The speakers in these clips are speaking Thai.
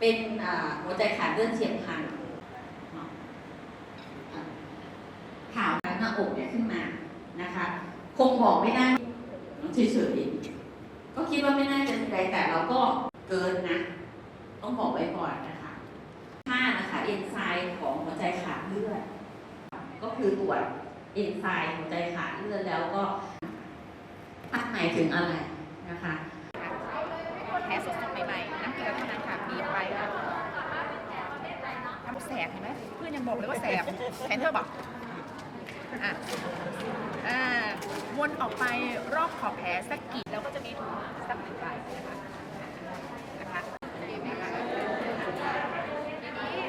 เป็นอ่าหัวใจขาดเลือดเฉียบพลันอ่าข่าวหน้าอกเนี่ยขึ้นมานะคะ คงบอกไม่ได้เฉยๆก็คิดว่าไม่น่าจะเป็นไรแต่เราก็เกินนะ ต้องบอกไว้ก่อนนะคะห้านะคะเอนไซม์ของหัวใจขาดเลือดก็คือตรวจเอนไซม์หัวใจขาดเลือดแล้วก็หมายถึงอะไรนะคะ แผลสดๆใหม่ๆน้ำเกลือเท่านั้นค่ะบีบไปค่ะทำแสบเห็นไหมเพื่ อนยังบอกเลยว่าแสบแทนเธอบอกอะอ่าวนออกไปรอบขอบแผลสักกี่แล้วก็จะมีถุงสักหนึ่งใบนะคะดีไหมคะทีนี้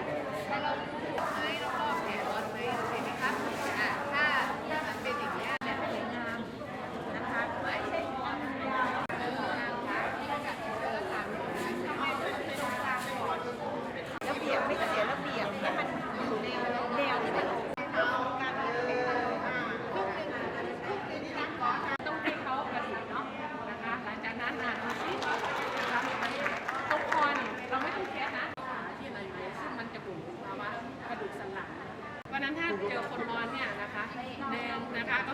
ให้เราดูไหมรอบๆแผลร้อนไหมเห็นไหมคะอะถ้าถ้ามันเป็นอย่างนี้ยแบบสวยงามนะคะไม่ใช่ความยาว ระเบียบไม่เสียระเบียบให้มันอยู่ในแนวที่มันการครึ่งหนึ่งครึ่งหนึ่งต้องให้เขากระดิกเนาะนะคะหลังจากนั้นอ่านดูสินะคะตรงคอนี่เราไม่ต้องแค่นะที่อะไรไหมซึ่งมันจะบ่งภาวะกระดูกสันหลังวันนั้นถ้าเจอคนนอนเนี่ยนะคะแนวนะคะก็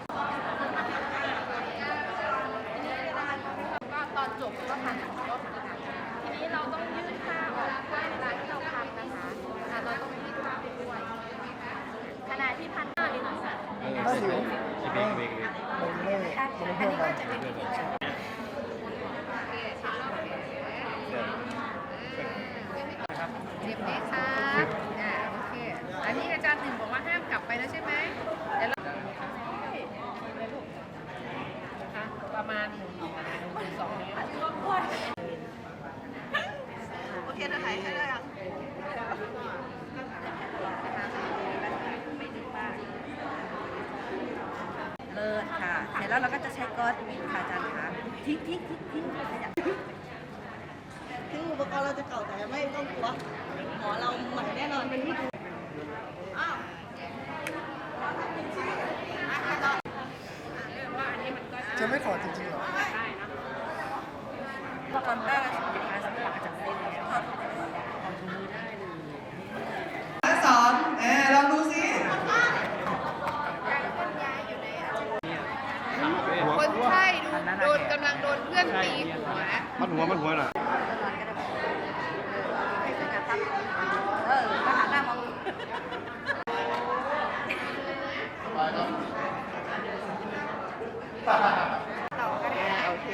ก็ตอนจบก็ทานอย่างก็ทานทีนี้เราต้องยืดผ้าออกด้วยเวลาที่เราทำนะคะอะเราต้องยืดผ้าไปด้วยขณะที่พันหน้าลิ้นสั ตว์นะคะอันนี้ก็จะเป็นวิธีการเรียบไหมครับอ่าโอเค อันนี้อาจารย์หนึ่งบอกว่าห้ามกลับไปแล้วใช่ไหมเดี๋ยวเรานะคะประมาณหนึ่งสองนิ้วโอเคนะหายใช่ไหมยังไม่ถึงบ้าน เลิศค่ะ เสร็จ แล้วเราก็จะใช้ก๊อซค่ะอาจารย์คะทิ้งทิ้งทิ้งทิ้งขยะถึงอุปกรณ์เราจะเก่าแต่ไม่ต้องกลัวหมอเราใหม่แน่นอนเป็นที่จะไม่ถอดจริงๆเหรอปกรณ์ก็สินค้าสำหรับอาจารย์ได้แล้ว สอนเออลองดูสิ คนไข้ดูโดนกำลังโดนเพื่อนตีหัว มันหัวมันหัวน่ะเออมาหาหน้ามองโอเค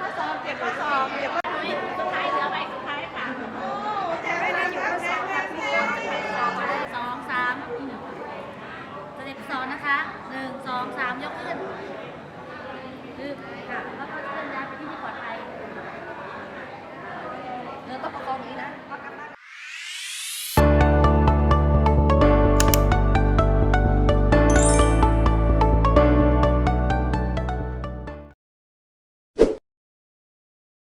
ข้อสอบเก็บข้อสอบเก็บข้อสอบสุดท้ายเหลือใบสุดท้ายค่ะโอ้แต่ไม่ได้อยู่ข้อสอบค่ะพี่สองสามสเต็ปสองนะคะหนึ่งสองสามยกขึ้น คือค่ะแล้วก็เคลื่อนย้ายไปที่ที่ปลอดภัยเนื้อต้องประคองงนี้นะ